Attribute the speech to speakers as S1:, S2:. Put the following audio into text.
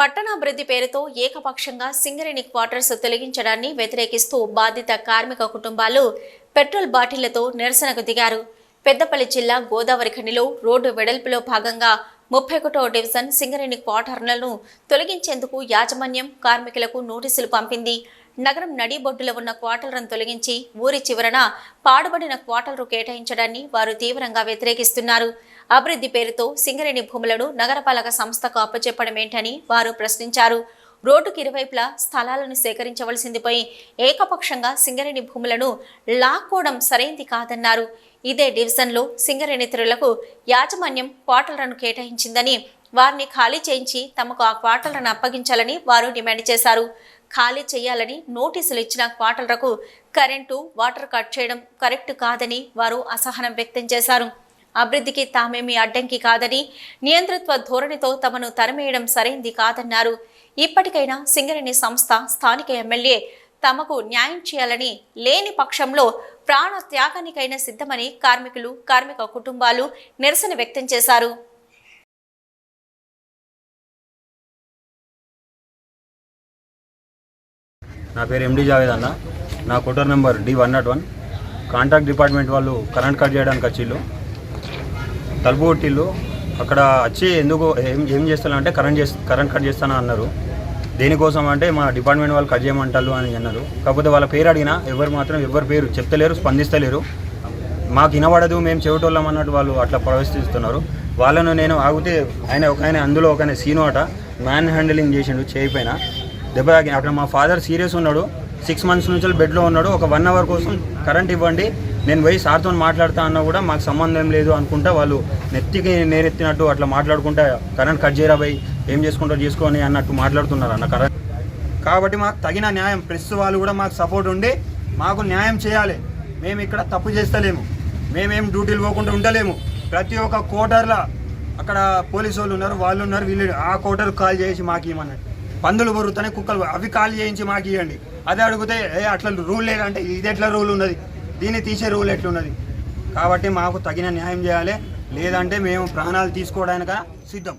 S1: పట్టణాభివృద్ధి పేరుతో ఏకపక్షంగా సింగరేణి క్వార్టర్స్ తొలగించడాన్ని వ్యతిరేకిస్తూ బాధిత కార్మిక కుటుంబాలు పెట్రోల్ బాటిళ్ళతో నిరసనకు దిగారు. పెద్దపల్లి జిల్లా గోదావరి ఖనిలో రోడ్డు వెడల్పులో భాగంగా ముప్పై ఒకటో డివిజన్ సింగరేణి క్వార్టర్లను తొలగించేందుకు యాజమాన్యం కార్మికులకు నోటీసులు పంపింది. నగరం నడిబొడ్డులో ఉన్న క్వార్టర్లను తొలగించి ఊరి చివరన పాడుబడిన క్వార్టర్లు కేటాయించడాన్ని వారు తీవ్రంగా వ్యతిరేకిస్తున్నారు. అభివృద్ధి పేరుతో సింగరేణి భూములను నగరపాలక సంస్థకు అప్పచెప్పడం ఏంటని వారు ప్రశ్నించారు. రోడ్డుకు ఇరువైపులా స్థలాలను సేకరించవలసింది పోయి ఏకపక్షంగా సింగరేణి భూములను లాక్కోవడం సరైంది కాదన్నారు. ఇదే డివిజన్లో సింగరేణితులకు యాజమాన్యం క్వార్టర్లను కేటాయించిందని వారిని ఖాళీ చేయించి తమకు ఆ క్వార్టర్లను అప్పగించాలని వారు డిమాండ్ చేశారు. ఖాళీ చేయాలని నోటీసులు ఇచ్చిన క్వార్టర్లకు కరెంటు వాటర్ కట్ చేయడం కరెక్ట్ కాదని వారు అసహనం వ్యక్తం చేశారు. అభివృద్ధికి తామేమీ అడ్డంకి కాదని నియంతృత్వ ధోరణితో తమను తరిమేయడం సరైంది కాదన్నారు. ఇప్పటికైనా సింగరేణి సంస్థ స్థానిక ఎమ్మెల్యే తమకు న్యాయం చేయాలని లేని పక్షంలో ప్రాణ త్యాగానికైనా సిద్ధమని కార్మికులు కార్మిక కుటుంబాలు నిరసన వ్యక్తం చేశారు.
S2: నా పేరు ఎండి జావేద్ అన్న. నా quarter number D one not one contract department వాళ్ళు కరెంట్ కట్ చేయడానికి వచ్చిళ్ళు. తలుపు కొట్టిళ్ళు. అక్కడ వచ్చి ఎందుకు ఏం ఏం చేస్తానంటే కరెంట్ చేస్ కరెంట్ కట్ చేస్తాను అన్నారు. దేనికోసం అంటే మా డిపార్ట్మెంట్ వాళ్ళు కట్ చేయమంటారు అని అన్నారు. కాకపోతే వాళ్ళ పేరు అడిగినా ఎవరు మాత్రం ఎవరి పేరు చెప్తలేరు స్పందిస్తలేరు. మాకు వినబడదు మేము చెవిటోళ్ళం అన్నట్టు వాళ్ళు అట్లా ప్రవేశిస్తున్నారు. వాళ్ళను నేను ఆగితే ఆయన ఒక ఆయన అందులో ఒక ఆయన సీను అట. మ్యాన్ హ్యాండిలింగ్ చేసిండు చేయిపోయినా దెబ్బ తాకి అక్కడ మా ఫాదర్ సీరియస్ ఉన్నాడు. సిక్స్ మంత్స్ నుంచి బెడ్లో ఉన్నాడు. ఒక వన్ అవర్ కోసం కరెంట్ ఇవ్వండి. నేను పోయి సార్తో మాట్లాడతా అన్నా కూడా మాకు సంబంధం లేదు అనుకుంటా వాళ్ళు నెత్తికి నేరెత్తినట్టు అట్లా మాట్లాడుకుంటా కరెంట్ కట్ చేయరా పోయి ఏం చేసుకుంటారు చేసుకొని అన్నట్టు మాట్లాడుతున్నారు అన్న కరెంట్ కాబట్టి మాకు తగిన న్యాయం ప్రెస్ వాళ్ళు కూడా మాకు సపోర్ట్ ఉండి మాకు న్యాయం చేయాలి. మేము ఇక్కడ తప్పు చేస్తలేము. మేమేం డ్యూటీలు పోకుండా ఉండలేము. ప్రతి ఒక్క కోటర్లో అక్కడ పోలీసు వాళ్ళు ఉన్నారు వాళ్ళు ఉన్నారు వీళ్ళు ఆ కోటర్ కాల్ చేసి మాకు ఏమన్నట్టు పందులు బొరుతున్నాయి కుక్కలు అవి కాల్ చేయించి మాకు ఇవ్వండి అదే అడిగితే ఏ అట్లా రూల్ లేదంటే ఇది ఎట్లా రూల్ ఉన్నది? దీన్ని తీసే రూల్ ఎట్లున్నది? కాబట్టి మాకు తగిన న్యాయం చేయాలి. లేదంటే మేము ప్రాణాలు తీసుకోవడానిక సిద్ధం.